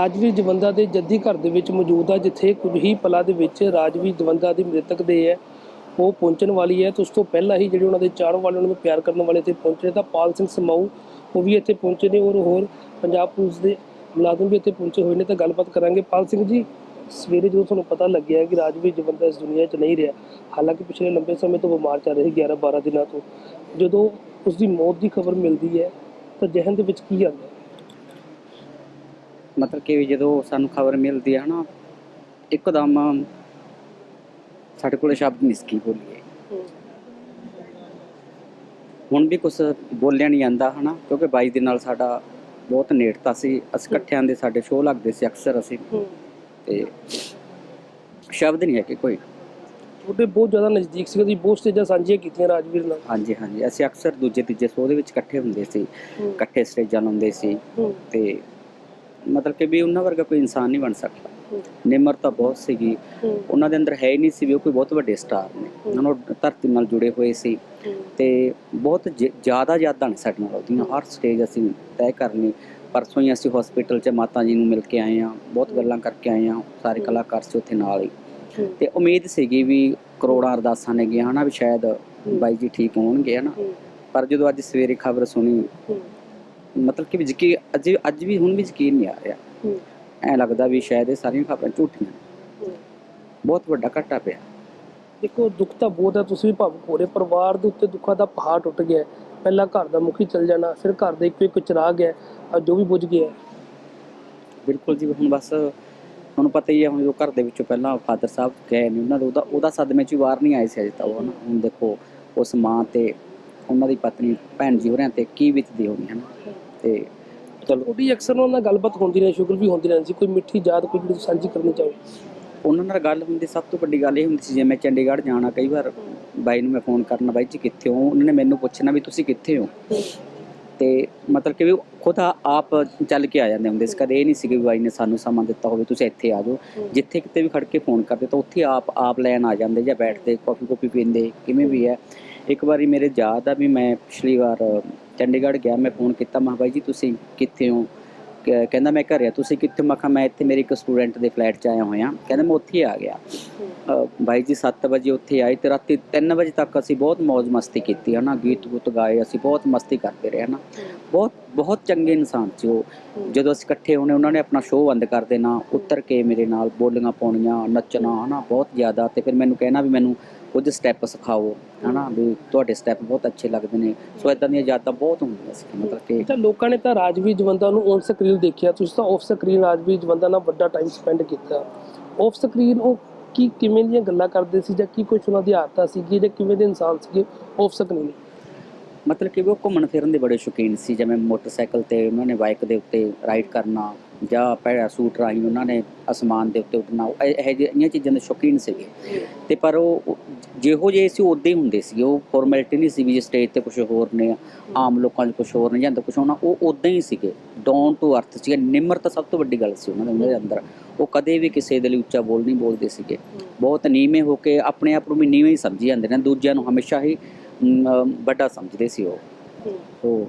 ਰਾਜਵੀਰ ਜਵੰਦਾ ਦੇ ਜੱਦੀ ਘਰ ਦੇ ਵਿੱਚ ਮੌਜੂਦ ਆ, ਜਿੱਥੇ ਕੁਝ ਹੀ ਪਲਾਂ ਦੇ ਵਿੱਚ ਰਾਜਵੀਰ ਜਵੰਦਾ ਦੀ ਮ੍ਰਿਤਕ ਦੇ ਹੈ। ਉਹ ਪਹੁੰਚਣ ਵਾਲੀ ਹੈ ਤੇ ਉਸ ਤੋਂ ਪਹਿਲਾਂ ਹੀ ਜਿਹੜੇ ਉਹਨਾਂ ਦੇ ਚਾਹਣ ਵਾਲੇ ਉਹਨਾਂ ਨੂੰ ਪਿਆਰ ਕਰਨ ਵਾਲੇ ਇੱਥੇ ਪਹੁੰਚੇ ਤਾਂ ਪਾਲ ਸਿੰਘ ਸਮਾਊ ਉਹ ਵੀ ਇੱਥੇ ਪਹੁੰਚੇ ਨੇ ਔਰ ਹੋਰ ਪੰਜਾਬ ਪੁਲਿਸ ਦੇ ਮੁਲਾਜ਼ਮ ਵੀ ਇੱਥੇ ਪਹੁੰਚੇ ਹੋਏ ਨੇ, ਤਾਂ ਗੱਲਬਾਤ ਕਰਾਂਗੇ। ਪਾਲ ਸਿੰਘ ਜੀ, ਸਵੇਰੇ ਜਦੋਂ ਤੁਹਾਨੂੰ ਪਤਾ ਲੱਗਿਆ ਕਿ ਰਾਜਵੀਰ ਜਵੰਦਾ ਇਸ ਦੁਨੀਆ 'ਚ ਨਹੀਂ ਰਿਹਾ, ਹਾਲਾਂਕਿ ਪਿਛਲੇ ਲੰਬੇ ਸਮੇਂ ਤੋਂ ਬਿਮਾਰ ਚੱਲ ਰਹੀ 11 12 ਦਿਨਾਂ ਤੋਂ, ਜਦੋਂ ਉਸ ਦੀ ਮੌਤ ਦੀ ਖਬਰ ਮਿਲਦੀ ਹੈ, ਤਾਂ ਜਹਨ ਦੇ ਵਿੱਚ ਕੀ ਆਉਂਦਾ ਮਤਲਬ ਕਿ ਜਦੋਂ ਸਾਨੂੰ ਖਬਰ ਮਿਲਦੀ ਹੈ ਨਾ ਇੱਕਦਮ ਸਾਡੇ ਕੋਲ ਸ਼ਬਦ ਨਿਸਕੀ ਬੋਲੀਏ। ਹੁਣ ਵੀ ਕੁਝ ਬੋਲਿਆ ਨਹੀਂ ਜਾਂਦਾ ਹਨਾ ਕਿਉਂਕਿ ਬਾਈ ਦੇ ਨਾਲ ਸਾਡਾ ਬਹੁਤ ਨੇੜਤਾ ਸੀ ਅਸੀਂ ਇਕੱਠਿਆਂ ਦੇ ਸਾਡੇ ਸ਼ੋਅ ਲੱਗਦੇ ਸੀ ਅਕਸਰ ਅਸੀਂ। ਤੇ ਸ਼ਬਦ ਨਹੀਂ ਹੈ ਕਿ ਕੋਈ। ਤੁਹਾਡੇ ਬਹੁਤ ਜ਼ਿਆਦਾ ਨਜ਼ਦੀਕ ਸੀ ਤੁਸੀਂ ਬਹੁਤ ਸਟੇਜਾਂ ਸਾਂਝੀਆਂ ਕੀਤੀਆਂ ਰਾਜਵੀਰ ਨਾਲ? ਹਾਂਜੀ ਹਾਂਜੀ ਅਸੀਂ ਅਕਸਰ ਦੂਜੇ ਤੀਜੇ ਸ਼ੋਅ ਦੇ ਵਿੱਚ ਇਕੱਠੇ ਹੁੰਦੇ ਸੀ ਇਕੱਠੇ ਸਟੇਜਾਂ ਲਾਉਂਦੇ ਸੀ ਤੇ ਮਤਲਬ ਕਿ ਵੀ ਉਹਨਾਂ ਵਰਗਾ ਕੋਈ ਇਨਸਾਨ ਨਹੀਂ ਬਣ ਸਕਦਾ। ਨਿਮਰਤਾ ਬਹੁਤ ਸੀਗੀ। ਉਹਨਾਂ ਦੇ ਅੰਦਰ ਹੈ ਹੀ ਨਹੀਂ ਸੀ ਵੀ ਉਹ ਕੋਈ ਬਹੁਤ ਵੱਡੇ ਸਟਾਰ ਨੇ। ਉਹਨਾਂ ਨੂੰ ਧਰਤੀ ਨਾਲ ਜੁੜੇ ਹੋਏ ਸੀ। ਤੇ ਬਹੁਤ ਜ਼ਿਆਦਾ ਯਾਦਾਂ ਨੇ ਸਾਡੇ ਨਾਲ ਉਹਦੀਆਂ। ਹਰ ਸਟੇਜ ਅਸੀਂ ਤੈਅ ਕਰਨੀ। ਪਰਸੋਂ ਹੀ ਅਸੀਂ ਹਸਪੀਟਲ 'ਚ ਮਾਤਾ ਜੀ ਨੂੰ ਮਿਲ ਕੇ ਆਏ ਆ ਬਹੁਤ ਗੱਲਾਂ ਕਰਕੇ ਆਏ ਆ ਸਾਰੇ ਕਲਾਕਾਰ ਸੀ ਉੱਥੇ ਨਾਲ ਹੀ। ਤੇ ਉਮੀਦ ਸੀਗੀ ਵੀ ਕਰੋੜਾਂ ਅਰਦਾਸਾਂ ਨੇ ਗਿਆ ਹਨਾ ਵੀ ਸ਼ਾਇਦ ਬਾਈ ਜੀ ਠੀਕ ਹੋਣਗੇ ਹਨਾ। ਪਰ ਜਦੋਂ ਅੱਜ ਸਵੇਰੇ ਖਬਰ ਸੁਣੀ ਮਤਲਬ ਕਿ ਵੀ ਯਕੀਨ ਅੱਜ ਅੱਜ ਵੀ ਹੁਣ ਵੀ ਯਕੀਨ ਨਹੀਂ ਆ ਰਿਹਾ। ਐ ਲੱਗਦਾ ਵੀ ਸ਼ਾਇਦ ਇਹ ਸਾਰੀਆਂ ਖਬਰਾਂ ਝੂਠੀਆਂ ਬਹੁਤ ਵੱਡਾ ਘਾਟਾ ਪਿਆ। ਦੇਖੋ ਦੁੱਖ ਤਾਂ ਬਹੁਤ ਹੈ ਤੁਸੀਂ ਵੀ ਭਾਵੁਕ ਹੋ ਰਹੇ ਪਰਿਵਾਰ ਦੇ ਉੱਤੇ ਦੁੱਖਾਂ ਦਾ ਪਹਾੜ ਟੁੱਟ ਗਿਆ। ਪਹਿਲਾਂ ਘਰ ਦਾ ਮੁਖੀ ਚਲ ਜਾਣਾ ਫਿਰ ਘਰ ਦੇ ਇੱਕੋ ਇੱਕ ਚਿਰਾਗ ਹੈ ਅੱਜ ਜੋ ਵੀ ਬੁਝ ਗਿਆ। ਬਿਲਕੁਲ ਜੀ ਹੁਣ ਬਸ ਤੁਹਾਨੂੰ ਪਤਾ ਹੀ ਹੈ ਹੁਣ ਜੋ ਘਰ ਦੇ ਵਿੱਚੋਂ ਪਹਿਲਾਂ ਫਾਦਰ ਸਾਹਿਬ ਗਏ ਨੇ ਉਹਨਾਂ ਦਾ ਉਹਦਾ ਉਹਦਾ ਸਦਮੇ ਚ ਵਾਰ ਨਹੀਂ ਆਏ ਸੀ ਅਜੇ ਤੱਕ। ਹੁਣ ਦੇਖੋ ਉਸ ਮਾਂ ਤੇ ਉਹਨਾਂ ਦੀ ਪਤਨੀ ਭੈਣ ਜੀ ਹੋਰਿਆਂ ਤੇ ਕੀ ਬੀਤਦੀ ਹੋਣੀ ਹੈ। ਤੇ ਚਲੋ ਤੁਹਾਡੀ ਅਕਸਰ ਉਹਨਾਂ ਨਾਲ ਗੱਲਬਾਤ ਹੁੰਦੀ ਰਹੀ ਸ਼ੁਗਰ ਵੀ ਹੁੰਦੀ ਰਹਿੰਦੀ ਸੀ ਕੋਈ ਮਿੱਠੀ ਯਾਦ ਕੋਈ ਜਿਹੜੀ ਸਾਂਝੀ ਕਰਨੀ ਚਾਹੋ। ਉਹਨਾਂ ਨਾਲ ਗੱਲ ਹੁੰਦੀ ਸਭ ਤੋਂ ਵੱਡੀ ਗੱਲ ਇਹ ਹੁੰਦੀ ਸੀ ਜੇ ਮੈਂ ਚੰਡੀਗੜ੍ਹ ਜਾਣਾ ਕਈ ਵਾਰ ਬਾਈ ਨੂੰ ਮੈਂ ਫੋਨ ਕਰਨਾ ਬਾਈ ਜੀ ਕਿੱਥੇ ਹੋ? ਉਹਨਾਂ ਨੇ ਮੈਨੂੰ ਪੁੱਛਣਾ ਵੀ ਤੁਸੀਂ ਕਿੱਥੇ ਹੋ? ਤੇ ਮਤਲਬ ਕਿ ਵੀ ਖੁਦ ਆਪ ਚੱਲ ਕੇ ਆ ਜਾਂਦੇ ਹੁੰਦੇ ਸੀ ਕਦੇ ਇਹ ਨਹੀਂ ਸੀ ਕਿ ਬਾਈ ਨੇ ਸਾਨੂੰ ਸਮਾਂ ਦਿੱਤਾ ਹੋਵੇ ਤੁਸੀਂ ਇੱਥੇ ਆ ਜਾਓ। ਜਿੱਥੇ ਕਿਤੇ ਵੀ ਖੜ ਕੇ ਫੋਨ ਕਰਦੇ ਤਾਂ ਉੱਥੇ ਆਪ ਆਪ ਲੈਣ ਆ ਜਾਂਦੇ ਜਾਂ ਬੈਠਦੇ ਕਾਫੀ ਕਾਫੀ ਪੀਂਦੇ ਕਿਵੇਂ ਵੀ ਹੈ। ਇੱਕ ਵਾਰੀ ਮੇਰੇ ਯਾਦ ਆ ਵੀ ਮੈਂ ਪਿਛਲੀ ਵਾਰ ਚੰਡੀਗੜ੍ਹ ਗਿਆ ਮੈਂ ਫੋਨ ਕੀਤਾ ਮੈਂ ਬਾਈ ਜੀ ਤੁਸੀਂ ਕਿੱਥੇ ਹੋ? ਕਹਿੰਦਾ ਮੈਂ ਘਰੇ ਆ ਤੁਸੀਂ ਕਿੱਥੇ ਮੈਂ ਕਿਹਾ ਮੈਂ ਇੱਥੇ ਮੇਰੇ ਇੱਕ ਸਟੂਡੈਂਟ ਦੇ ਫਲੈਟ 'ਚ ਆਇਆ ਹੋਇਆ। ਕਹਿੰਦਾ ਮੈਂ ਉੱਥੇ ਆ ਗਿਆ। ਬਾਈ ਜੀ 7 ਵਜੇ ਉੱਥੇ ਆਏ ਤੇ ਰਾਤੀ 3 ਵਜੇ ਤੱਕ ਅਸੀਂ ਬਹੁਤ ਮौज ਮਸਤੀ ਕੀਤੀ ਹਨਾ? ਗੀਤ ਗੁੱਤ ਗਾਏ ਅਸੀਂ ਬਹੁਤ ਮਸਤੀ ਕਰਦੇ ਰਹੇ ਹਨਾ? ਬਹੁਤ ਬਹੁਤ ਚੰਗੇ ਇਨਸਾਨ ਸੀ ਉਹ। ਜਦੋਂ ਅਸੀਂ ਇਕੱਠੇ ਹੋਣੇ ਉਹਨਾਂ ਨੇ ਆਪਣਾ ਸ਼ੋਅ ਬੰਦ ਕਰ ਦੇਣਾ ਉੱਤਰ ਕੇ ਮੇਰੇ ਨਾਲ ਬੋਲੀਆਂ ਪਾਉਣੀਆਂ ਨੱਚਣਾ ਹਨਾ? ਬਹੁਤ ਜ਼ਿਆਦਾ। ਤੇ ਫਿਰ ਮੈਨੂੰ ਕਹਿਣਾ ਵੀ ਮੈਨੂੰ ਕੁਝ ਸਟੈਪ ਸਿਖਾਓ ਹਨਾ ਵੀ ਤੁਹਾਡੇ ਸਟੈਪ ਬਹੁਤ ਅੱਛੇ ਲੱਗਦੇ ਨੇ। ਸੋ ਇਦਾਂ ਦੀਆਂ ਯਾਦਾਂ ਬਹੁਤ ਹੁੰਦੀਆਂ ਸੀ ਮਤਲਬ ਕਿ ਤਾਂ ਲੋਕਾਂ ਨੇ ਤਾਂ ਰਾਜਵੀਰ ਜਵੰਦਾ ਨੂੰ ਔਨ ਸਕਰੀਨ ਦੇਖਿਆ। ਤੁਸੀਂ ਤਾਂ ਆਫ ਸਕਰੀਨ ਰਾਜਵੀਰ ਜਵੰਦਾ ਨਾਲ ਵੱਡਾ ਟਾਈਮ ਸਪੈਂਡ ਕੀਤਾ। ਆਫ ਸਕਰੀਨ ਉਹ ਕੀ ਕਿਵੇਂ ਦੀਆਂ ਗੱਲਾਂ ਕਰਦੇ ਸੀ ਜਾਂ ਕੀ ਕੁਝ ਉਹਨਾਂ ਦੀ ਆਦਤਾਂ ਸੀਗੀ ਜਾਂ ਕਿਵੇਂ ਦੇ ਇਨਸਾਨ ਸੀਗੇ ਆਫ ਸਕਰੀਨ ਮਤਲਬ ਕਿ ਉਹ ਘੁੰਮਣ ਫਿਰਨ ਦੇ ਬੜੇ ਸ਼ੌਕੀਨ ਸੀ ਜਿਵੇਂ ਮੋਟਰਸਾਈਕਲ ਤੇ ਉਹਨਾਂ ਨੇ ਬਾਈਕ ਦੇ ਉੱਤੇ ਰਾਈਡ ਕਰਨਾ ਜਾਂ ਪੈਰਾਸੂਟ ਰਾਹੀਂ ਉਹਨਾਂ ਨੇ ਅਸਮਾਨ ਦੇ ਉੱਤੇ ਉੱਡਣਾ ਇਹ ਜਿਹੀਆਂ ਚੀਜ਼ਾਂ ਦੇ ਸ਼ੌਕੀਨ ਸੀਗੇ। ਤੇ ਪਰ ਉਹ ਜਿਹੋ ਜਿਹੇ ਸੀ ਉਦਾਂ ਹੀ ਹੁੰਦੇ ਸੀ। ਉਹ ਫਾਰਮੈਲਿਟੀ ਨਹੀਂ ਸੀ ਵੀ ਸਟੇਜ ਤੇ ਕੁਝ ਹੋਰ ਨੇ ਆਮ ਲੋਕਾਂ 'ਚ ਕੁਝ ਹੋਰ ਨੇ ਜਾਂ ਕੁਝ ਹੋਣਾ ਉਹ ਉਦਾਂ ਹੀ ਸੀਗੇ। ਡਾਊਨ ਟੂ ਅਰਥ ਸੀ ਨਿਮਰਤਾ ਸਭ ਤੋਂ ਵੱਡੀ ਗੱਲ ਸੀ ਉਹਨਾਂ ਦੇ ਅੰਦਰ। ਉਹ ਕਦੇ ਵੀ ਕਿਸੇ ਦੇ ਲਈ ਉੱਚਾ ਬੋਲ ਨਹੀਂ ਬੋਲਦੇ ਸੀਗੇ। ਬਹੁਤ ਨੀਵੇਂ ਹੋ ਕੇ ਆਪਣੇ ਆਪ ਨੂੰ ਵੀ ਨੀਵੇਂ ਹੀ ਸਮਝੀ ਜਾਂਦੇ ਨੇ। ਦੂਜਿਆਂ ਨੂੰ ਹਮੇਸ਼ਾ ਹੀ ਵੱਡਾ ਸਮਝਦੇ ਸੀ ਉਹ। ਉਹ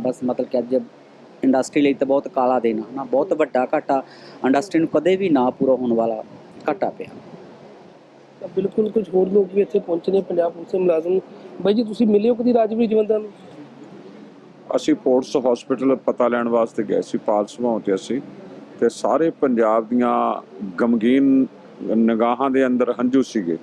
ਬਸ ਮਤਲਬ ਕਿ ਅੱਜ ਇੰਡਸਟਰੀ ਲਈ ਤਾਂ ਬਹੁਤ ਕਾਲਾ ਦਿਨ ਹਨਾ? ਬਹੁਤ ਵੱਡਾ ਘਾਟਾ ਇੰਡਸਟਰੀ ਨੂੰ ਕਦੇ ਵੀ ਨਾ ਪੂਰਾ ਹੋਣ ਵਾਲਾ ਘਾਟਾ ਪਿਆ। ਬਿਲਕੁਲ ਕੁਝ ਹੋਰ ਲੋਕ ਵੀ ਇੱਥੇ ਪਹੁੰਚੇ ਨੇ ਪੰਜਾਬ ਪੁਲਿਸ ਦੇ ਮੁਲਾਜ਼ਮ। ਬਾਈ ਜੀ ਤੁਸੀਂ ਮਿਲੇ ਹੋ ਕਦੀ ਰਾਜਵੀਰ ਜਵੰਦਾ ਨੂੰ? ਅਸੀਂ ਪੋਰਟਸ ਹਸਪੀਟਲ ਪਤਾ ਲੈਣ ਵਾਸਤੇ ਗਏ ਸੀ ਪਾਲ ਸੁਭਾਅ ਤੇ ਅਸੀਂ। ਤੇ ਸਾਰੇ ਪੰਜਾਬ ਦੀਆਂ ਗਮਗੀਨ ਨਿਗਾਹਾਂ ਦੇ ਅੰਦਰ ਹੰਝੂ ਸੀਗੇ।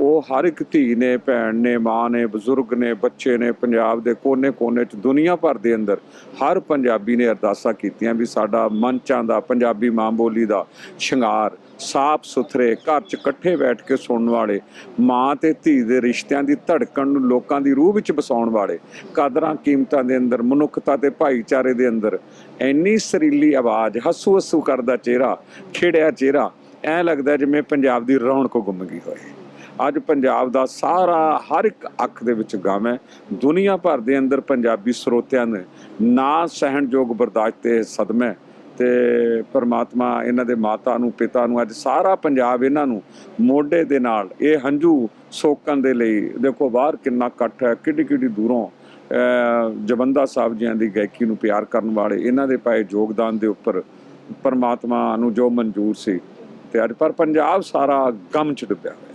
ਉਹ ਹਰ ਇੱਕ ਧੀ ਨੇ, ਭੈਣ ਨੇ, ਮਾਂ ਨੇ, ਬਜ਼ੁਰਗ ਨੇ, ਬੱਚੇ ਨੇ, ਪੰਜਾਬ ਦੇ ਕੋਨੇ-ਕੋਨੇ 'ਚ ਦੁਨੀਆ ਭਰ ਦੇ ਅੰਦਰ ਹਰ ਪੰਜਾਬੀ ਨੇ ਅਰਦਾਸਾਂ ਕੀਤੀਆਂ ਵੀ ਸਾਡਾ ਮੰਚਾਂ ਦਾ ਪੰਜਾਬੀ ਮਾਂ ਬੋਲੀ ਦਾ ਸ਼ਿੰਗਾਰ, ਸਾਫ਼ ਸੁਥਰੇ, ਘਰ 'ਚ ਇਕੱਠੇ ਬੈਠ ਕੇ ਸੁਣਨ ਵਾਲੇ, ਮਾਂ ਤੇ ਧੀ ਦੇ ਰਿਸ਼ਤਿਆਂ ਦੀ ਧੜਕਣ ਨੂੰ ਲੋਕਾਂ ਦੀ ਰੂਹ ਵਿੱਚ ਵਸਾਉਣ ਵਾਲੇ, ਕਦਰਾਂ ਕੀਮਤਾਂ ਦੇ ਅੰਦਰ, ਮਨੁੱਖਤਾ ਤੇ ਭਾਈਚਾਰੇ ਦੇ ਅੰਦਰ ਇੰਨੀ ਸਰੀਲੀ ਆਵਾਜ਼ ਹੱਸੂ ਹੱਸੂ ਕਰਦਾ ਚਿਹਰਾ, ਖਿੜਿਆ ਚਿਹਰਾ, ਐ ਲੱਗਦਾ ਜਿਵੇਂ ਪੰਜਾਬ ਦੀ ਰੌਣਕ ਗੁੰਮ ਗਈ ਹੋਏ। ਅੱਜ ਪੰਜਾਬ ਦਾ ਸਾਰਾ ਹਰ ਇੱਕ ਅੱਖ ਦੇ ਵਿੱਚ ਗਮ ਹੈ। ਦੁਨੀਆ ਭਰ ਦੇ ਅੰਦਰ ਪੰਜਾਬੀ ਸਰੋਤਿਆਂ ਨੇ ਨਾ ਸਹਿਣਯੋਗ ਬਰਦਾਸ਼ਤ ਤੇ ਸਦਮੇ ਤੇ ਪਰਮਾਤਮਾ ਇਹਨਾਂ ਦੇ ਮਾਤਾ ਨੂੰ, ਪਿਤਾ ਨੂੰ, ਅੱਜ ਸਾਰਾ ਪੰਜਾਬ ਇਹਨਾਂ ਨੂੰ ਮੋਢੇ ਦੇ ਨਾਲ, ਇਹ ਹੰਝੂ ਸੋਕਣ ਦੇ ਲਈ, ਦੇਖੋ ਬਾਹਰ ਕਿੰਨਾ ਇਕੱਠ ਹੈ ਕਿੱਡੀ ਕਿੱਡੀ ਦੂਰੋਂ, ਅਹ, ਜਵੰਦਾ ਸਾਹਿਬ ਜੀਆਂ ਦੀ ਗਾਇਕੀ ਨੂੰ ਪਿਆਰ ਕਰਨ ਵਾਲੇ ਇਹਨਾਂ ਦੇ ਪਾਏ ਯੋਗਦਾਨ ਦੇ ਉੱਪਰ ਪਰਮਾਤਮਾ ਨੂੰ ਜੋ ਮਨਜ਼ੂਰ ਸੀ। ਤੇ ਅੱਜ ਪਰ ਪੰਜਾਬ ਸਾਰਾ ਗਮ ਚ ਡੁੱਬਿਆ ਹੋਇਆ।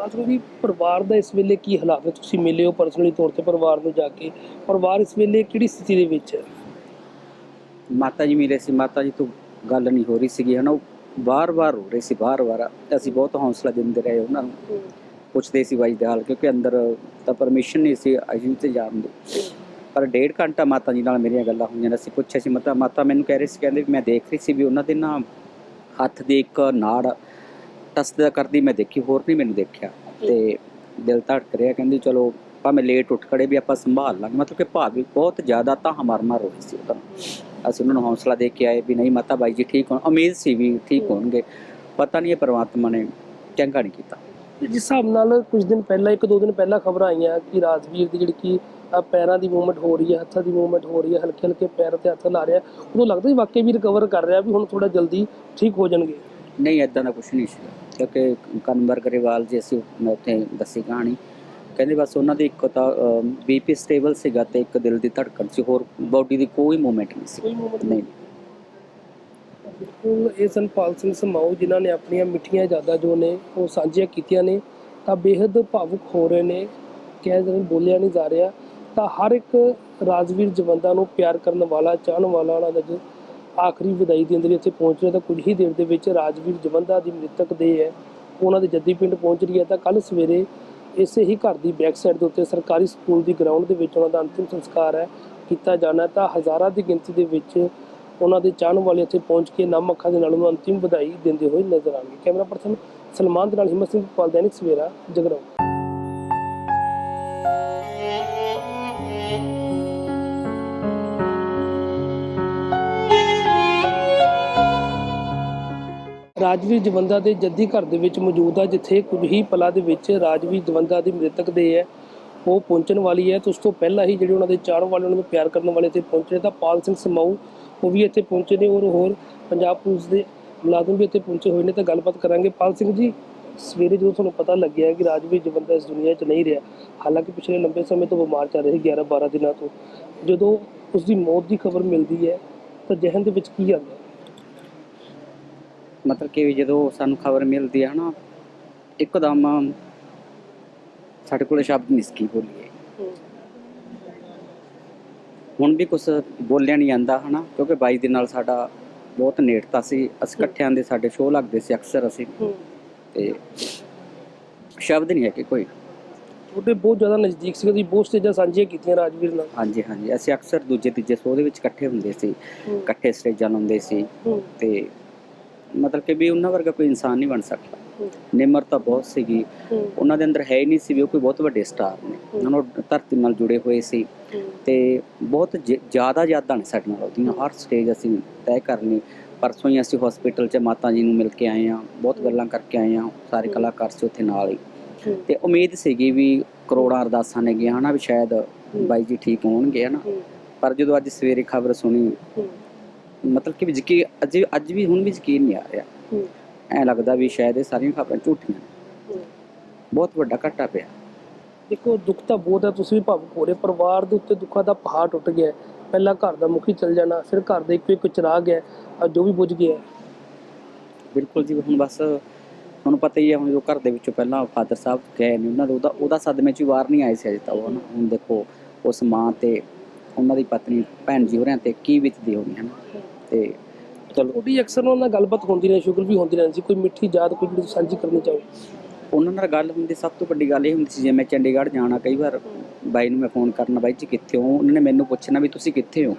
ਪਾਸਟਰ ਜੀ ਪਰਿਵਾਰ ਦਾ ਇਸ ਵੇਲੇ ਕੀ ਹਾਲਾਤ ਹੈ ਤੁਸੀਂ ਮਿਲੇ ਹੋ ਪਰਸਨਲੀ ਤੌਰ ਤੇ ਪਰਿਵਾਰ ਨੂੰ ਜਾ ਕੇ। ਪਰਿਵਾਰ ਇਸ ਵੇਲੇ ਕਿਹੜੀ ਸਥਿਤੀ ਦੇ ਵਿੱਚ ਹੈ? ਮਾਤਾ ਜੀ ਮੇਰੇ ਸੀ। ਮਾਤਾ ਜੀ ਤੋਂ ਗੱਲ ਨਹੀਂ ਹੋ ਰਹੀ ਸੀਗੀ। ਹਨਾ ਉਹ ਬਾਰ-ਬਾਰ ਹੋ ਰਹੀ ਸੀ ਬਾਰ-ਬਾਰ ਅਸੀਂ ਬਹੁਤ ਹੌਸਲਾ ਦਿੰਦੇ ਰਹੇ ਉਹਨਾਂ ਨੂੰ। ਪੁੱਛਦੇ ਸੀ ਬਾਈ ਦੇ ਹਾਲ ਕਿਉਂਕਿ ਅੰਦਰ ਤਾਂ ਪਰਮਿਸ਼ਨ ਨਹੀਂ ਸੀ ਅਸੀਂ ਤੇ ਜਾਣ ਦੀ। ਪਰ ਡੇਢ ਘੰਟਾ ਮਾਤਾ ਜੀ ਨਾਲ ਮੇਰੀਆਂ ਗੱਲਾਂ ਹੋਈਆਂ ਅਸੀਂ ਪੁੱਛਿਆ ਸੀ ਮਾਤਾ ਮਾਤਾ ਮੈਨੂੰ ਕਹਿ ਰਹੀ ਸੀ ਕਹਿੰਦੇ ਮੈਂ ਦੇਖ ਰਹੀ ਸੀ ਵੀ ਉਹਨਾਂ ਦੇ ਨਾ ਹੱਥ ਦੀ ਇੱਕ ਨਾੜ ਟਸਦਾ ਕਰਦੀ ਮੈਂ ਦੇਖੀ ਹੋਰ ਨਹੀਂ ਮੈਨੂੰ ਦੇਖਿਆ। ਤੇ ਦਿਲ ਧੜਕ ਰਿਹਾ ਕਹਿੰਦੀ ਚਲੋ ਭਾਵੇਂ ਲੇਟ ਉੱਠ ਖੜੇ ਵੀ ਆਪਾਂ ਸੰਭਾਲ ਲਾਂਗੇ। ਮਤਲਬ ਕਿ ਭਾਵੀ ਬਹੁਤ ਜ਼ਿਆਦਾ ਤਾਂ ਹਮਾਰ ਮਾਰ ਹੋਈ ਸੀ ਉਦੋਂ। ਅਸੀਂ ਉਹਨਾਂ ਨੂੰ ਹੌਸਲਾ ਦੇ ਕੇ ਆਏ ਵੀ ਨਹੀਂ ਮਾਤਾ ਬਾਈ ਜੀ ਠੀਕ ਹੋਣ। ਉਮੀਦ ਸੀ ਵੀ ਠੀਕ ਹੋਣਗੇ। ਪਤਾ ਨਹੀਂ ਇਹ ਪ੍ਰਮਾਤਮਾ ਨੇ ਚੰਗਾ ਨਹੀਂ ਕੀਤਾ। ਜਿਸ ਹਿਸਾਬ ਨਾਲ ਕੁਝ ਦਿਨ ਪਹਿਲਾਂ ਇੱਕ ਦੋ ਦਿਨ ਪਹਿਲਾਂ ਖਬਰਾਂ ਆਈਆਂ ਕਿ ਰਾਜਵੀਰ ਦੀ ਜਿਹੜੀ ਕਿ ਪੈਰਾਂ ਦੀ ਮੂਵਮੈਂਟ ਹੋ ਰਹੀ ਹੈ ਹੱਥਾਂ ਦੀ ਮੂਵਮੈਂਟ ਹੋ ਰਹੀ ਹੈ ਹਲਕੇ ਹਲਕੇ ਪੈਰ ਤੇ ਹੱਥ ਲਾ ਰਿਹਾ ਉਦੋਂ ਲੱਗਦਾ ਸੀ ਵਾਕਈ ਵੀ ਰਿਕਵਰ ਕਰ ਰਿਹਾ ਵੀ ਹੁਣ ਥੋੜਾ ਜਲਦੀ ਠੀਕ ਹੋ ਜਾਣਗੇ। ਨਹੀਂ ਇਦਾਂ ਦਾ ਕੁਝ ਨਹੀਂ ਸੀ। ਕਿਉਂਕਿ ਕਨਵਰ ਗਰੇਵਾਲ ਜੀ ਅਸੀਂ ਮੈਂ ਉੱਥੇ ਦੱਸੀ ਕਹਾਣੀ। ਕਹਿੰਦੇ ਬਸ ਉਹਨਾਂ ਦੀ ਇੱਕ ਤਾਂ ਬੀਪੀ ਸਟੇਬਲ ਸੀਗਾ ਤੇ ਇੱਕ ਦਿਲ ਦੀ ਧੜਕਣ ਸੀ ਹੋਰ ਬਾਡੀ ਦੀ ਕੋਈ ਮੂਵਮੈਂਟ ਨਹੀਂ ਸੀ। ਨਹੀਂ। ਬਿਲਕੁਲ ਇਹ ਸੰਪਾਲ ਸਿੰਘ ਸਮਾਉ ਜਿਨ੍ਹਾਂ ਨੇ ਆਪਣੀਆਂ ਮਿੱਠੀਆਂ ਯਾਦਾਂ ਜੋ ਨੇ ਉਹ ਸਾਂਝੀਆਂ ਕੀਤੀਆਂ ਨੇ। ਤਾਂ ਬੇहद ਭਾਵੁਕ ਹੋ ਰਹੇ ਨੇ ਕਹਿ ਜਿਹੜੇ ਬੋਲਿਆ ਨਹੀਂ ਜਾ ਰਿਹਾ। ਤਾਂ ਹਰ ਇੱਕ ਰਾਜਵੀਰ ਜਵੰਦਾ ਨੂੰ ਪਿਆਰ ਕਰਨ ਵਾਲਾ ਚਾਹਣ ਵਾਲਾ ਉਹਨਾਂ ਦਾ ਜੋ ਆਖਰੀ ਵਿਦਾਈ ਦੇਣ ਦੇ ਲਈ ਇੱਥੇ ਪਹੁੰਚ ਰਿਹਾ ਤਾਂ ਕੁਝ ਹੀ ਦੇਰ ਦੇ ਵਿੱਚ ਰਾਜਵੀਰ ਜਵੰਦਾ ਦੀ ਮ੍ਰਿਤਕ ਦੇ ਹੈ। ਉਹਨਾਂ ਦੇ ਜੱਦੀ ਪਿੰਡ ਪਹੁੰਚ ਰਹੀ ਹੈ ਤਾਂ ਕੱਲ ਸਵੇਰੇ ਇਸੇ ਹੀ ਘਰ ਦੀ ਬੈਕ ਸਾਈਡ ਦੇ ਉੱਤੇ ਸਰਕਾਰੀ ਸਕੂਲ ਦੀ ਗਰਾਊਂਡ ਦੇ ਵਿੱਚ ਉਹਨਾਂ ਦਾ ਅੰਤਿਮ ਸੰਸਕਾਰ ਹੈ। ਕੀਤਾ ਜਾਣਾ ਤਾਂ ਹਜ਼ਾਰਾਂ ਦੀ ਗਿਣਤੀ ਦੇ ਵਿੱਚ ਉਹਨਾਂ ਦੇ ਚਾਹਣ ਵਾਲੇ ਇੱਥੇ ਪਹੁੰਚ ਕੇ ਨਮ ਅੱਖਾਂ ਦੇ ਨਾਲ ਉਹਨੂੰ ਅੰਤਿਮ ਵਧਾਈ ਦਿੰਦੇ ਹੋਏ ਨਜ਼ਰ ਆਉਣਗੇ। ਕੈਮਰਾ ਪਰਸਨ ਸਲਮਾਨ ਦੇ ਨਾਲ ਹਿੰਮਤ ਸਿੰਘ ਪਾਲ ਦੈਨਿਕ ਸਵੇਰਾ, ਜਗਰਾਉਂ। ਰਾਜਵੀਰ ਜਵੰਦਾ ਦੇ ਜੱਦੀ ਘਰ ਦੇ ਵਿੱਚ ਮੌਜੂਦ ਆ, ਜਿੱਥੇ ਕੁਝ ਹੀ ਪਲਾਂ ਦੇ ਵਿੱਚ ਰਾਜਵੀਰ ਜਵੰਦਾ ਦੀ ਮ੍ਰਿਤਕ ਦੇ ਹੈ। ਉਹ ਪਹੁੰਚਣ ਵਾਲੀ ਹੈ। ਤੇ ਉਸ ਤੋਂ ਪਹਿਲਾਂ ਹੀ ਜਿਹੜੇ ਉਹਨਾਂ ਦੇ ਚਾਹਣ ਵਾਲੇ ਉਹਨਾਂ ਨੂੰ ਪਿਆਰ ਕਰਨ ਵਾਲੇ ਇੱਥੇ ਪਹੁੰਚੇ ਤਾਂ ਪਾਲ ਸਿੰਘ ਸਮਾਊ ਉਹ ਵੀ ਇੱਥੇ ਪਹੁੰਚੇ ਨੇ ਔਰ ਹੋਰ ਪੰਜਾਬ ਪੁਲਿਸ ਦੇ ਮੁਲਾਜ਼ਮ ਵੀ ਇੱਥੇ ਪਹੁੰਚੇ ਹੋਏ ਨੇ, ਤਾਂ ਗੱਲਬਾਤ ਕਰਾਂਗੇ। ਪਾਲ ਸਿੰਘ ਜੀ, ਸਵੇਰੇ ਜਦੋਂ ਤੁਹਾਨੂੰ ਪਤਾ ਲੱਗਿਆ ਕਿ ਰਾਜਵੀਰ ਜਵੰਦਾ ਇਸ ਦੁਨੀਆ 'ਚ ਨਹੀਂ ਰਿਹਾ, ਹਾਲਾਂਕਿ ਪਿਛਲੇ ਲੰਬੇ ਸਮੇਂ ਤੋਂ ਬਿਮਾਰ ਚੱਲ ਰਹੀ 11 12 ਦਿਨਾਂ ਤੋਂ, ਜਦੋਂ ਉਸ ਦੀ ਮੌਤ ਦੀ ਖਬਰ ਮਿਲਦੀ ਹੈ, ਤਾਂ ਜਹਨ ਦੇ ਵਿੱਚ ਕੀ ਆਉਂਦਾ ਮਤਲਬ ਕਿ ਜਦੋਂ ਸਾਨੂੰ ਖਬਰ ਮਿਲਦੀ ਹੈ ਨਾ ਇੱਕਦਮ ਸਾਡੇ ਕੋਲ ਸ਼ਬਦ ਨਿਸਕੀ ਬੋਲੀਏ। ਹੁਣ ਵੀ ਕੁਝ ਬੋਲਿਆ ਨਹੀਂ ਜਾਂਦਾ ਹਨਾ ਕਿਉਂਕਿ ਬਾਈ ਦੇ ਨਾਲ ਸਾਡਾ ਬਹੁਤ ਨੇੜਤਾ ਸੀ ਅਸੀਂ ਇਕੱਠਿਆਂ ਦੇ ਸਾਡੇ ਸ਼ੋਅ ਲੱਗਦੇ ਸੀ ਅਕਸਰ ਅਸੀਂ। ਤੇ ਸ਼ਬਦ ਨਹੀਂ ਹੈ ਕਿ ਕੋਈ। ਤੁਹਾਡੇ ਬਹੁਤ ਜ਼ਿਆਦਾ ਨਜ਼ਦੀਕ ਸੀ ਤੁਸੀਂ ਬਹੁਤ ਸਟੇਜਾਂ ਸਾਂਝੀਆਂ ਕੀਤੀਆਂ ਰਾਜਵੀਰ ਨਾਲ। ਹਾਂਜੀ ਹਾਂਜੀ। ਅਸੀਂ ਅਕਸਰ ਦੂਜੇ ਤੀਜੇ ਸ਼ੋਅ ਦੇ ਵਿੱਚ ਇਕੱਠੇ ਹੁੰਦੇ ਸੀ ਇਕੱਠੇ ਸਟੇਜਾਂ ਲਾਉਂਦੇ ਸੀ ਤੇ ਮਤਲਬ ਕਿ ਵੀ ਉਹਨਾਂ ਵਰਗਾ ਕੋਈ ਇਨਸਾਨ ਨਹੀਂ ਬਣ ਸਕਦਾ। ਨਿਮਰਤਾ ਬਹੁਤ ਸੀਗੀ। ਉਹਨਾਂ ਦੇ ਅੰਦਰ ਹੈ ਹੀ ਨਹੀਂ ਸੀ ਵੀ ਉਹ ਕੋਈ ਬਹੁਤ ਵੱਡੇ ਸਟਾਰ ਨੇ। ਉਹਨਾਂ ਨੂੰ ਧਰਤੀ ਨਾਲ ਜੁੜੇ ਹੋਏ ਸੀ। ਤੇ ਬਹੁਤ ਜ਼ਿਆਦਾ ਯਾਦਾਂ ਨੇ ਸਾਡੇ ਨਾਲ ਉਹਦੀਆਂ। ਹਰ ਸਟੇਜ ਅਸੀਂ ਤੈਅ ਕਰਨੀ। ਪਰਸੋਂ ਹੀ ਅਸੀਂ ਹਸਪੀਟਲ 'ਚ ਮਾਤਾ ਜੀ ਨੂੰ ਮਿਲ ਕੇ ਆਏ ਆ ਬਹੁਤ ਗੱਲਾਂ ਕਰਕੇ ਆਏ ਆ ਸਾਰੇ ਕਲਾਕਾਰ ਸੀ ਉੱਥੇ ਨਾਲ ਹੀ। ਤੇ ਉਮੀਦ ਸੀਗੀ ਵੀ ਕਰੋੜਾਂ ਅਰਦਾਸਾਂ ਨੇ ਗਿਆ ਹਨਾ ਵੀ ਸ਼ਾਇਦ ਬਾਈ ਜੀ ਠੀਕ ਹੋਣਗੇ ਹਨਾ। ਪਰ ਜਦੋਂ ਅੱਜ ਸਵੇਰੇ ਖਬਰ ਸੁਣੀ ਮਤਲਬ ਕਿ ਯਕੀਨ ਅੱਜ ਅੱਜ ਵੀ ਹੁਣ ਵੀ ਯਕੀਨ ਨਹੀਂ ਆ ਰਿਹਾ। ਐ ਲੱਗਦਾ ਵੀ ਸ਼ਾਇਦ ਇਹ ਸਾਰੀਆਂ ਖਬਰਾਂ ਝੂਠੀਆਂ ਬਹੁਤ ਵੱਡਾ ਘਾਟਾ ਪਿਆ। ਦੇਖੋ ਦੁੱਖ ਤਾਂ ਬਹੁਤ ਹੈ ਤੁਸੀਂ ਵੀ ਰਹੇ ਪਰਿਵਾਰ ਦੇ ਉੱਤੇ ਦੁੱਖਾਂ ਦਾ ਪਹਾੜ ਟੁੱਟ ਗਿਆ। ਪਹਿਲਾਂ ਘਰ ਦਾ ਮੁਖੀ ਚਲ ਜਾਣਾ ਫਿਰ ਘਰ ਦਾ ਇੱਕ ਇੱਕ ਚਿਰਾਗ ਹੈ ਅੱਜ ਜੋ ਵੀ ਬੁਝ ਗਿਆ। ਬਿਲਕੁਲ ਜੀ ਹੁਣ ਬਸ ਤੁਹਾਨੂੰ ਪਤਾ ਹੀ ਹੈ ਹੁਣ ਜੋ ਘਰ ਦੇ ਵਿੱਚੋਂ ਪਹਿਲਾਂ ਫਾਦਰ ਸਾਹਿਬ ਗਏ ਨੇ ਉਹਨਾਂ ਦਾ ਉਹਦਾ ਉਹਦਾ ਸਦਮੇ ਚ ਵਾਰ ਨਹੀਂ ਆਏ ਸੀ ਅਜੇ ਤਾਂ ਉਹ ਹੁਣ ਦੇਖੋ ਉਸ ਮਾਂ ਤੇ ਉਹਨਾਂ ਦੀ ਪਤਨੀ ਭੈਣ ਜੀ ਹੋਰਿਆਂ ਤੇ ਕੀ ਬੀਤਦੀ ਹੋਣੀ ਹੈ ਨਾ। ਤੇ ਚਲੋ ਤੁਹਾਡੀ ਅਕਸਰ ਉਹਨਾਂ ਨਾਲ ਗੱਲਬਾਤ ਹੁੰਦੀ ਰਹੀ ਸ਼ੁਗਰ ਵੀ ਹੁੰਦੀ ਰਹਿੰਦੀ ਸੀ, ਕੋਈ ਮਿੱਠੀ ਯਾਦ, ਕੋਈ ਜਿਹੜੀ ਸਾਂਝੀ ਕਰਨੀ ਚਾਹੋ। ਉਹਨਾਂ ਨਾਲ ਗੱਲ ਹੁੰਦੀ, ਸਭ ਤੋਂ ਵੱਡੀ ਗੱਲ ਇਹ ਹੁੰਦੀ ਸੀ, ਜੇ ਮੈਂ ਚੰਡੀਗੜ੍ਹ ਜਾਣਾ, ਕਈ ਵਾਰ ਬਾਈ ਨੂੰ ਮੈਂ ਫੋਨ ਕਰਨਾ, ਬਾਈ ਜੀ ਕਿੱਥੇ ਹੋ? ਉਹਨਾਂ ਨੇ ਮੈਨੂੰ ਪੁੱਛਣਾ ਵੀ ਤੁਸੀਂ ਕਿੱਥੇ ਹੋ?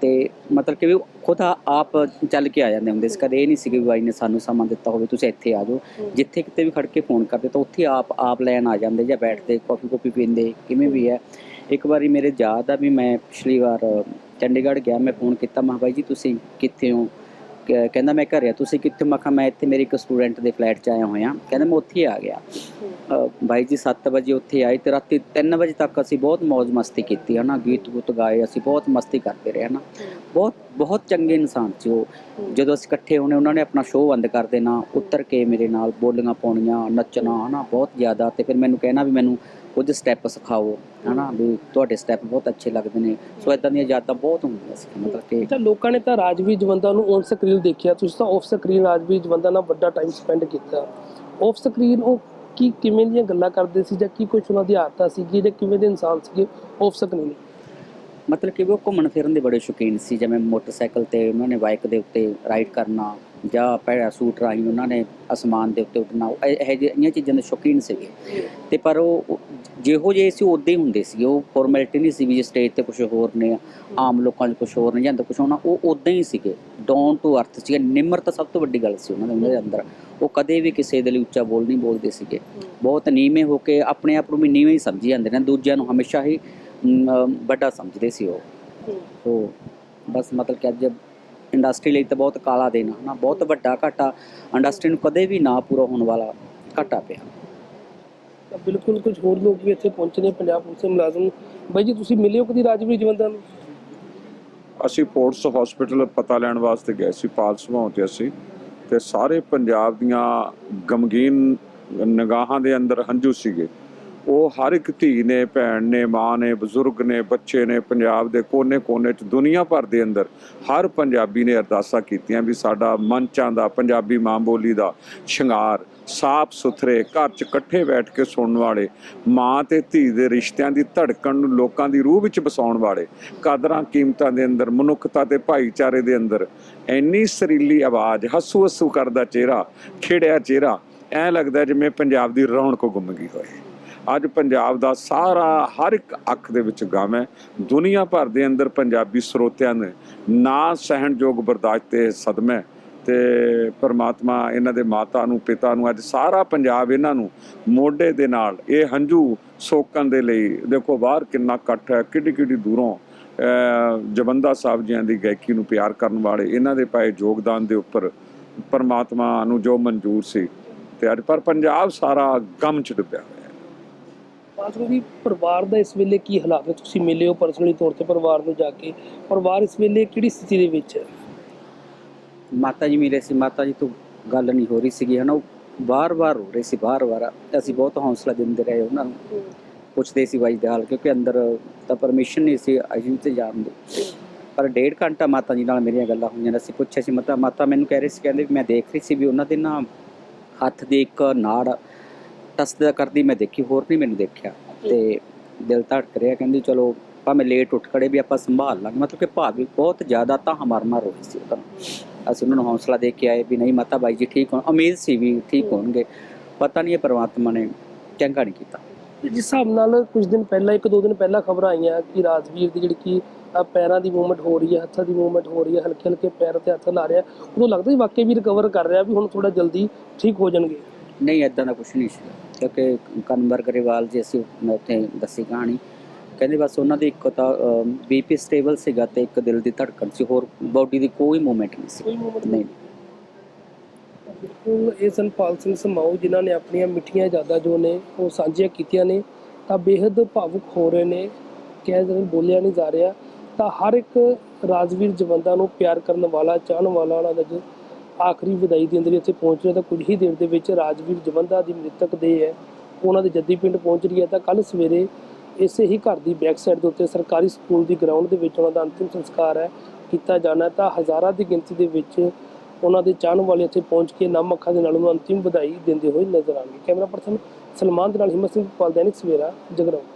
ਤੇ ਮਤਲਬ ਕਿ ਵੀ ਖੁਦ ਆਪ ਚੱਲ ਕੇ ਆ ਜਾਂਦੇ ਹੁੰਦੇ ਸੀ, ਕਦੇ ਇਹ ਨਹੀਂ ਸੀ ਕਿ ਵੀ ਬਾਈ ਨੇ ਸਾਨੂੰ ਸਮਾਂ ਦਿੱਤਾ ਹੋਵੇ, ਤੁਸੀਂ ਇੱਥੇ ਆ ਜਾਓ। ਜਿੱਥੇ ਕਿਤੇ ਵੀ ਖੜ ਕੇ ਫੋਨ ਕਰਦੇ, ਤਾਂ ਉੱਥੇ ਆਪ ਆਪ ਲੈਣ ਆ ਜਾਂਦੇ ਜਾਂ ਬੈਠਦੇ ਕਾਫੀ ਕਾਫੀ ਪੀਂਦੇ, ਕਿਵੇਂ ਵੀ ਹੈ। ਇੱਕ ਵਾਰੀ ਮੇਰੇ ਯਾਦ ਆ ਵੀ ਮੈਂ ਪਿਛਲੀ ਵਾਰ ਚੰਡੀਗੜ੍ਹ ਗਿਆ ਮੈਂ ਫੋਨ ਕੀਤਾ ਮੈਂ ਕਿਹਾ, ਬਾਈ ਜੀ ਤੁਸੀਂ ਕਿੱਥੇ ਹੋ? ਕਹਿੰਦਾ ਮੈਂ ਘਰੇ ਆ ਤੁਸੀਂ ਕਿੱਥੇ ਮੈਂ ਕਿਹਾ ਮੈਂ ਇੱਥੇ ਮੇਰੇ ਇੱਕ ਸਟੂਡੈਂਟ ਦੇ ਫਲੈਟ 'ਚ ਆਇਆ ਹੋਇਆ। ਕਹਿੰਦਾ ਮੈਂ ਉੱਥੇ ਆ ਗਿਆ। ਬਾਈ ਜੀ 7 ਵਜੇ ਉੱਥੇ ਆਏ ਤੇ ਰਾਤੀ 3 ਵਜੇ ਤੱਕ ਅਸੀਂ ਬਹੁਤ ਮौज ਮਸਤੀ ਕੀਤੀ ਹੈ ਨਾ ਗੀਤ ਗੁੱਤ ਗਾਏ ਅਸੀਂ ਬਹੁਤ ਮਸਤੀ ਕਰਦੇ ਰਹੇ ਨਾ ਬਹੁਤ ਬਹੁਤ ਚੰਗੇ ਇਨਸਾਨ ਸੀ ਉਹ। ਜਦੋਂ ਅਸੀਂ ਇਕੱਠੇ ਹੋਣੇ ਉਹਨਾਂ ਨੇ ਆਪਣਾ ਸ਼ੋਅ ਬੰਦ ਕਰ ਦੇਣਾ ਉੱਤਰ ਕੇ ਮੇਰੇ ਨਾਲ ਬੋਲੀਆਂ ਪਾਉਣੀਆਂ ਨੱਚਣਾ ਹਨਾ? ਬਹੁਤ ਜ਼ਿਆਦਾ। ਤੇ ਫਿਰ ਮੈਨੂੰ ਕਹਿਣਾ ਵੀ ਮੈਨੂੰ ਕੁਝ ਸਟੈਪ ਸਿਖਾਓ ਹਨਾ? ਵੀ ਤੁਹਾਡੇ ਸਟੈਪ ਬਹੁਤ ਅੱਛੇ ਲੱਗਦੇ ਨੇ। ਸੋ ਇਦਾਂ ਦੀਆਂ ਯਾਦਾਂ ਬਹੁਤ ਹੁੰਦੀਆਂ ਸੀ ਮਤਲਬ ਕਿ ਤਾਂ ਲੋਕਾਂ ਨੇ ਤਾਂ ਰਾਜਵੀਰ ਜਵੰਦਾ ਨੂੰ ਔਨ ਸਕਰੀਨ ਦੇਖਿਆ। ਤੁਸੀਂ ਤਾਂ ਆਫ ਸਕਰੀਨ ਰਾਜਵੀਰ ਜਵੰਦਾ ਨਾਲ ਵੱਡਾ ਟਾਈਮ ਸਪੈਂਡ ਕੀਤਾ। ਆਫ ਸਕਰੀਨ ਉਹ ਕੀ ਕਿਵੇਂ ਦੀਆਂ ਗੱਲਾਂ ਕਰਦੇ ਸੀ ਜਾਂ ਕੀ ਕੁਝ ਉਹਨਾਂ ਦੀ ਆਦਤਾਂ ਸੀਗੀ ਜਾਂ ਕਿਵੇਂ ਦੇ ਇਨਸਾਨ ਸੀਗੇ ਆਫ ਸਕਰੀਨ ਮਤਲਬ ਕਿ ਉਹ ਘੁੰਮਣ ਫਿਰਨ ਦੇ ਬੜੇ ਸ਼ੌਕੀਨ ਸੀ ਜਿਵੇਂ ਮੋਟਰਸਾਈਕਲ ਤੇ ਉਹਨਾਂ ਨੇ ਬਾਈਕ ਦੇ ਉੱਤੇ ਰਾਈਡ ਕਰਨਾ ਜਾਂ ਪੈਰਾਸੂਟ ਰਾਹੀਂ ਉਹਨਾਂ ਨੇ ਅਸਮਾਨ ਦੇ ਉੱਤੇ ਉੱਡਣਾ ਇਹ ਜਿਹੀਆਂ ਚੀਜ਼ਾਂ ਦੇ ਸ਼ੌਕੀਨ ਸੀਗੇ। ਤੇ ਪਰ ਉਹ ਜਿਹੋ ਜਿਹੇ ਸੀ ਉਦਾਂ ਹੀ ਹੁੰਦੇ ਸੀ ਉਹ ਫਾਰਮੈਲਿਟੀ ਨਹੀਂ ਸੀ ਵੀ ਜੇ ਸਟੇਜ ਤੇ ਕੁਝ ਹੋਰ ਨੇ ਆਮ ਲੋਕਾਂ 'ਚ ਕੁਝ ਹੋਰ ਨੇ ਜਾਂ ਕੁਝ ਹੋਣਾ ਉਹ ਉਦਾਂ ਹੀ ਸੀਗੇ। ਡਾਊਨ ਟੂ ਅਰਥ ਸੀ ਨਿਮਰਤਾ ਸਭ ਤੋਂ ਵੱਡੀ ਗੱਲ ਸੀ ਉਹਨਾਂ ਦੇ ਅੰਦਰ। ਉਹ ਕਦੇ ਵੀ ਕਿਸੇ ਦੇ ਲਈ ਉੱਚਾ ਬੋਲ ਨਹੀਂ ਬੋਲਦੇ ਸੀਗੇ। ਬਹੁਤ ਨੀਵੇਂ ਹੋ ਕੇ ਆਪਣੇ ਆਪ ਨੂੰ ਵੀ ਨੀਵੇਂ ਹੀ ਸਮਝੀ ਜਾਂਦੇ ਨੇ। ਦੂਜਿਆਂ ਨੂੰ ਹਮੇਸ਼ਾ ਹੀ ਵੱਡਾ ਸਮਝਦੇ ਸੀ ਉਹ। ਉਹ ਬਸ ਮਤਲਬ ਕਿ ਅੱਜ ਇੰਡਸਟਰੀ ਲਈ ਤਾਂ ਬਹੁਤ ਕਾਲਾ ਦਿਨ ਹਨਾ? ਬਹੁਤ ਵੱਡਾ ਘਾਟਾ ਇੰਡਸਟਰੀ ਨੂੰ ਕਦੇ ਵੀ ਨਾ ਪੂਰਾ ਹੋਣ ਵਾਲਾ ਘਾਟਾ ਪਿਆ। ਤਾਂ ਬਿਲਕੁਲ ਕੁਝ ਹੋਰ ਲੋਕ ਵੀ ਇੱਥੇ ਪਹੁੰਚੇ ਨੇ ਪੰਜਾਬ ਪੁਲਿਸ ਦੇ ਮੁਲਾਜ਼ਮ। ਬਾਈ ਜੀ ਤੁਸੀਂ ਮਿਲੇ ਹੋ ਕਦੀ ਰਾਜਵੀਰ ਜਵੰਦਾ ਨੂੰ? ਅਸੀਂ ਪੋਰਟਸ ਹਸਪੀਟਲ ਪਤਾ ਲੈਣ ਵਾਸਤੇ ਗਏ ਸੀ ਪਾਲਸ ਭਵਨ ਤੇ ਅਸੀਂ। ਤੇ ਸਾਰੇ ਪੰਜਾਬ ਦੀਆਂ ਗਮਗੀਨ ਨਿਗਾਹਾਂ ਦੇ ਅੰਦਰ ਹੰਝੂ ਸੀਗੇ। ਉਹ ਹਰ ਇੱਕ ਧੀ ਨੇ, ਭੈਣ ਨੇ, ਮਾਂ ਨੇ, ਬਜ਼ੁਰਗ ਨੇ, ਬੱਚੇ ਨੇ, ਪੰਜਾਬ ਦੇ ਕੋਨੇ-ਕੋਨੇ 'ਚ ਦੁਨੀਆ ਭਰ ਦੇ ਅੰਦਰ ਹਰ ਪੰਜਾਬੀ ਨੇ ਅਰਦਾਸਾਂ ਕੀਤੀਆਂ ਵੀ ਸਾਡਾ ਮੰਚਾਂ ਦਾ, ਪੰਜਾਬੀ ਮਾਂ ਬੋਲੀ ਦਾ ਸ਼ਿੰਗਾਰ ਸਾਫ਼ ਸੁਥਰੇ, ਘਰ 'ਚ ਇਕੱਠੇ ਬੈਠ ਕੇ ਸੁਣਨ ਵਾਲੇ, ਮਾਂ ਤੇ ਧੀ ਦੇ ਰਿਸ਼ਤਿਆਂ ਦੀ ਧੜਕਣ ਨੂੰ ਲੋਕਾਂ ਦੀ ਰੂਹ ਵਿੱਚ ਵਸਾਉਣ ਵਾਲੇ, ਕਦਰਾਂ ਕੀਮਤਾਂ ਦੇ ਅੰਦਰ, ਮਨੁੱਖਤਾ ਤੇ ਭਾਈਚਾਰੇ ਦੇ ਅੰਦਰ ਇੰਨੀ ਸਰੀਲੀ ਆਵਾਜ਼ ਹੱਸੂ ਹੱਸੂ ਕਰਦਾ ਚਿਹਰਾ, ਖਿੜਿਆ ਚਿਹਰਾ, ਐ ਲੱਗਦਾ ਜਿਵੇਂ ਪੰਜਾਬ ਦੀ ਰੌਣਕ ਗੁੰਮ ਗਈ ਹੋਏ। ਅੱਜ ਪੰਜਾਬ ਦਾ ਸਾਰਾ ਹਰ ਇੱਕ ਅੱਖ ਦੇ ਵਿੱਚ ਗਮ ਹੈ। ਦੁਨੀਆ ਭਰ ਦੇ ਅੰਦਰ ਪੰਜਾਬੀ ਸਰੋਤਿਆਂ ਨੇ ਨਾ ਸਹਿਣਯੋਗ ਬਰਦਾਸ਼ਤ ਤੇ ਸਦਮੇ ਤੇ ਪਰਮਾਤਮਾ ਇਹਨਾਂ ਦੇ ਮਾਤਾ ਨੂੰ, ਪਿਤਾ ਨੂੰ, ਅੱਜ ਸਾਰਾ ਪੰਜਾਬ ਇਹਨਾਂ ਨੂੰ ਮੋਢੇ ਦੇ ਨਾਲ, ਇਹ ਹੰਝੂ ਸੋਕਣ ਦੇ ਲਈ, ਦੇਖੋ ਬਾਹਰ ਕਿੰਨਾ ਇਕੱਠ ਹੈ ਕਿੱਡੀ ਕਿੱਡੀ ਦੂਰੋਂ, ਅਹ, ਜਵੰਦਾ ਸਾਹਿਬ ਜੀਆਂ ਦੀ ਗਾਇਕੀ ਨੂੰ ਪਿਆਰ ਕਰਨ ਵਾਲੇ ਇਹਨਾਂ ਦੇ ਪਾਏ ਯੋਗਦਾਨ ਦੇ ਉੱਪਰ ਪਰਮਾਤਮਾ ਨੂੰ ਜੋ ਮਨਜ਼ੂਰ ਸੀ ਤੇ ਅੱਜ ਪਰ ਪੰਜਾਬ ਸਾਰਾ ਗਮ ਚ ਡੁੱਬਿਆ ਹੋਇਆ ਹੈ। ਬਾਥਰੂਮ ਦੀ ਪਰਿਵਾਰ ਦਾ ਇਸ ਵੇਲੇ ਕੀ ਹਾਲਾਤ ਨੇ? ਤੁਸੀਂ ਮਿਲੇ ਹੋ ਪਰਸਨਲੀ ਤੌਰ ਤੇ ਪਰਿਵਾਰ ਨੂੰ ਜਾ ਕੇ। ਪਰਿਵਾਰ ਇਸ ਵੇਲੇ ਕਿਹੜੀ ਸਥਿਤੀ ਦੇ ਵਿੱਚ ਹੈ? ਮਾਤਾ ਜੀ ਮਿਲੇ ਸੀ। ਮਾਤਾ ਜੀ ਤੋਂ ਗੱਲ ਨਹੀਂ ਹੋ ਰਹੀ ਸੀਗੀ ਹਨਾ। ਬਾਰ-ਬਾਰ ਹੋ ਰਹੇ ਸੀ ਬਾਰ-ਬਾਰ ਅਸੀਂ ਬਹੁਤ ਹੌਸਲਾ ਦਿੰਦੇ ਰਹੇ ਉਹਨਾਂ ਨੂੰ। ਪੁੱਛਦੇ ਸੀ ਬਾਈ ਦੇ ਹਾਲ ਕਿਉਂਕਿ ਅੰਦਰ ਤਾਂ ਪਰਮਿਸ਼ਨ ਨਹੀਂ ਸੀ ਅਜਿਹੇ ਤੇ ਜਾਣ ਦੀ। ਪਰ ਡੇਢ ਘੰਟਾ ਮਾਤਾ ਜੀ ਨਾਲ ਮੇਰੀਆਂ ਗੱਲਾਂ ਹੋਈਆਂ। ਅਸੀਂ ਪੁੱਛਿਆ ਸੀ ਮਾਤਾ ਮਾਤਾ ਮੈਨੂੰ ਕਹਿ ਰਹੇ ਸੀ ਕਹਿੰਦੇ ਵੀ ਮੈਂ ਦੇਖ ਰਹੀ ਸੀ ਵੀ ਉਹਨਾਂ ਦੇ ਨਾ ਹੱਥ ਦੀ ਇੱਕ ਨਾੜ ਟਸਦਾ ਕਰਦੀ ਮੈਂ ਦੇਖੀ ਹੋਰ ਨਹੀਂ ਮੈਨੂੰ ਦੇਖਿਆ। ਤੇ ਦਿਲ ਧੜਕ ਰਿਹਾ ਕਹਿੰਦੀ ਚਲੋ ਭਾਵੇਂ ਲੇਟ ਉੱਠ ਖੜੇ ਵੀ ਆਪਾਂ ਸੰਭਾਲ ਲਾਂਗੇ। ਮਤਲਬ ਕਿ ਭਾਵ ਵੀ ਬਹੁਤ ਜ਼ਿਆਦਾ ਤਾਂ ਹਮਾਰ ਮਾਰ ਹੋਈ ਸੀ ਉਦੋਂ ਅਸੀਂ ਉਹਨਾਂ ਨੂੰ ਹੌਸਲਾ ਦੇ ਕੇ ਆਏ ਵੀ ਨਹੀਂ ਮਾਤਾ ਬਾਈ ਜੀ ਠੀਕ ਹੋਣ ਉਮੀਦ ਸੀ ਵੀ ਠੀਕ ਹੋਣਗੇ। ਪਤਾ ਨਹੀਂ ਇਹ ਪਰਮਾਤਮਾ ਨੇ ਚੰਗਾ ਨਹੀਂ ਕੀਤਾ। ਜਿਸ ਹਿਸਾਬ ਨਾਲ ਕੁਝ ਦਿਨ ਪਹਿਲਾਂ ਇੱਕ ਦੋ ਦਿਨ ਪਹਿਲਾਂ ਖਬਰਾਂ ਆਈਆਂ ਕਿ ਰਾਜਵੀਰ ਦੀ ਜਿਹੜੀ ਕਿ ਪੈਰਾਂ ਦੀ ਮੂਵਮੈਂਟ ਹੋ ਰਹੀ ਹੈ ਹੱਥਾਂ ਦੀ ਮੂਵਮੈਂਟ ਹੋ ਰਹੀ ਹੈ ਹਲਕੇ ਹਲਕੇ ਪੈਰ ਤੇ ਹੱਥ ਲਾ ਰਿਹਾ ਉਦੋਂ ਲੱਗਦਾ ਸੀ ਵਾਕਈ ਵੀ ਰਿਕਵਰ ਕਰ ਰਿਹਾ ਵੀ ਹੁਣ ਥੋੜਾ ਜਲਦੀ ਠੀਕ ਹੋ ਜਾਣਗੇ। ਨਹੀਂ ਐਦਾਂ ਦਾ ਕੁਝ ਨਹੀਂ ਸੀ। ਕਿਉਂਕਿ ਕਨਵਰ ਗਰੇਵਾਲ ਜੀ ਅਸੀਂ ਉੱਥੇ ਦੱਸੀ ਕਹਾਣੀ। ਕਹਿੰਦੇ ਬਸ ਉਹਨਾਂ ਦੀ ਇੱਕ ਤਾਂ ਬੀਪੀ ਸਟੇਬਲ ਸੀਗਾ ਤੇ ਇੱਕ ਦਿਲ ਦੀ ਧੜਕਣ ਸੀ ਹੋਰ ਬਾਡੀ ਦੀ ਕੋਈ ਮੂਵਮੈਂਟ ਨਹੀਂ ਸੀ। ਕੋਈ ਮੂਵਮੈਂਟ ਨਹੀਂ। ਬਿਲਕੁਲ ਇਹ ਸਨ ਪਾਲ ਸਿੰਘ ਸਮਾਉ ਜਿਨ੍ਹਾਂ ਨੇ ਆਪਣੀਆਂ ਮਿੱਠੀਆਂ ਯਾਦਾਂ ਜੋ ਨੇ ਉਹ ਸਾਂਝੀਆਂ ਕੀਤੀਆਂ ਨੇ। ਤਾਂ ਬੇहद ਭਾਵੁਕ ਹੋ ਰਹੇ ਨੇ ਕਹਿ ਜਿਹੜੇ ਬੋਲਿਆ ਨਹੀਂ ਜਾ ਰਿਹਾ। ਤਾਂ ਹਰ ਇੱਕ ਰਾਜਵੀਰ ਜਵੰਦਾ ਨੂੰ ਪਿਆਰ ਕਰਨ ਵਾਲਾ ਚਾਹਣ ਵਾਲਾ ਉਹਨਾਂ ਦਾ ਜੋ ਆਖਰੀ ਵਿਦਾਈ ਦੇ ਲਈ ਇੱਥੇ ਪਹੁੰਚ ਰਿਹਾ ਤਾਂ ਕੁਝ ਹੀ ਦੇਰ ਦੇ ਵਿੱਚ ਰਾਜਵੀਰ ਜਵੰਦਾ ਦੀ ਮ੍ਰਿਤਕ ਦੇ ਹੈ। ਉਹਨਾਂ ਦੇ ਜੱਦੀ ਪਿੰਡ ਪਹੁੰਚ ਰਹੀ ਹੈ, ਤਾਂ ਕੱਲ ਸਵੇਰੇ ਇਸੇ ਹੀ ਘਰ ਦੀ ਬੈਕ ਸਾਈਡ ਦੇ ਉੱਤੇ ਸਰਕਾਰੀ ਸਕੂਲ ਦੀ ਗਰਾਊਂਡ ਦੇ ਵਿੱਚ ਉਹਨਾਂ ਦਾ ਅੰਤਿਮ ਸੰਸਕਾਰ ਹੈ, ਕੀਤਾ ਜਾਣਾ ਤਾਂ ਹਜ਼ਾਰਾਂ ਦੀ ਗਿਣਤੀ ਦੇ ਵਿੱਚ ਉਹਨਾਂ ਦੇ ਚਾਹਣ ਵਾਲੇ ਇੱਥੇ ਪਹੁੰਚ ਕੇ ਨਮ ਅੱਖਾਂ ਦੇ ਨਾਲ ਉਹਨੂੰ ਅੰਤਿਮ ਵਧਾਈ ਦਿੰਦੇ ਹੋਏ ਨਜ਼ਰ ਆਉਣਗੇ। ਕੈਮਰਾ ਪਰਸਨ ਸਲਮਾਨ ਦੇ ਨਾਲ ਹਿੰਮਤ ਸਿੰਘ ਪਾਲ ਦੈਨਿਕ ਸਵੇਰਾ, ਜਗਰਾਉਂ।